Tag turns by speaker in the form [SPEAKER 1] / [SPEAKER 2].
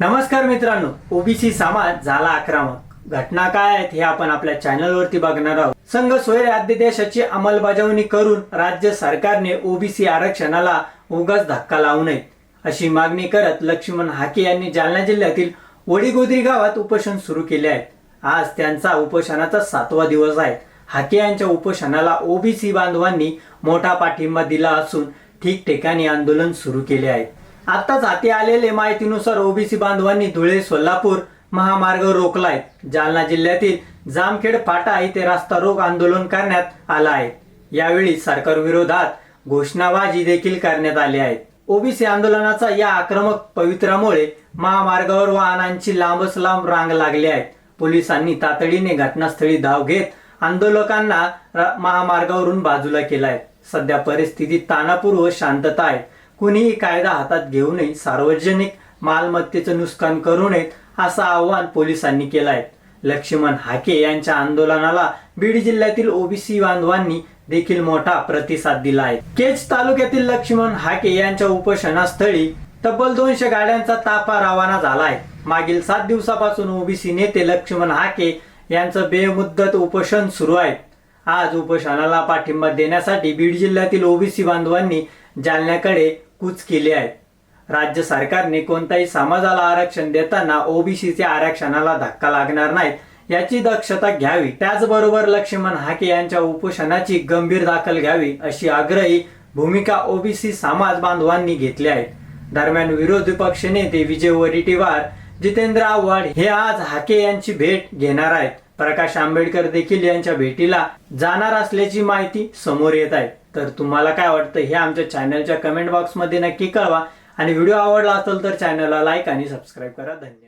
[SPEAKER 1] नमस्कार मित्रांनो ओबीसी समाज झाला आक्रमक. घटना काय आहेत हे आपण आपल्या चॅनलवरती बघणार आहोत. संघ सोयरे अध्यादेशाची अंमलबजावणी करून राज्य सरकारने ओबीसी आरक्षणाला उगाच धक्का लावू नये अशी मागणी करत लक्ष्मण हाके यांनी जालना जिल्ह्यातील वडीगोद्री गावात उपोषण सुरू केले आहे आज त्यांचा उपोषणाचा सातवा दिवस आहे. हाके यांच्या उपोषणाला ओबीसी बांधवांनी मोठा पाठिंबा दिला असून ठिकठिकाणी आंदोलन सुरू केले आहे. आताच हाती आलेले माहितीनुसार ओबीसी बांधवांनी धुळे सोलापूर महामार्ग रोखलाय. जालना जिल्ह्यातील जामखेड फाटा इथे रास्ता रोक आंदोलन करण्यात आला आहे. यावेळी सरकार विरोधात घोषणाबाजी देखील करण्यात आली आहे. ओबीसी आंदोलनाचा या आक्रमक पवित्रामुळे महामार्गावर वाहनांची लांबच लांब रांग लागली आहे. पोलिसांनी तातडीने घटनास्थळी धाव घेत आंदोलकांना महामार्गावरून बाजूला केलाय. सध्या परिस्थिती तानापूर्व व शांतता आहे. कुणीही कायदा हातात घेऊ नये सार्वजनिक मालमत्तेचं नुकसान करू नयेत असं आवाहन पोलिसांनी केलं आहे लक्ष्मण हाके यांच्या आंदोलनाला बीड जिल्ह्यातील ओबीसी बांधवांनी देखील मोठा प्रतिसाद दिला आहे केज तालुक्यातील लक्ष्मण हाके यांच्या उपोषणास्थळी तब्बल दोनशे गाड्यांचा ताफा रवाना झाला आहे मागील सात दिवसापासून ओबीसी नेते लक्ष्मण हाके यांचं बेमुद्दत उपोषण सुरू आहे. आज उपोषणाला पाठिंबा देण्यासाठी बीड जिल्ह्यातील ओबीसी बांधवांनी जालन्याकडे कूच केले आहे राज्य सरकारने कोणत्याही समाजाला आरक्षण देताना ओबीसीच्या आरक्षणाला धक्का लागणार नाहीत याची दक्षता घ्यावी. त्याचबरोबर लक्ष्मण हाके यांच्या उपोषणाची गंभीर दाखल घ्यावी अशी आग्रही भूमिका ओबीसी समाज बांधवांनी घेतली आहे दरम्यान विरोधी पक्ष नेते विजय वडेट्टीवार जितेंद्र आव्हाड हे आज हाके यांची भेट घेणार आहेत. प्रकाश आंबेडकर देखील यांच्या भेटीला जाणार असल्याची माहिती समोर येत आहे. तर तुम्हाला काय वाटतं हे आमच्या चॅनलच्या कमेंट बॉक्समध्ये नक्की कळवा. आणि व्हिडिओ आवडला असेल तर चॅनलला लाईक आणि सबस्क्राईब करा. धन्यवाद.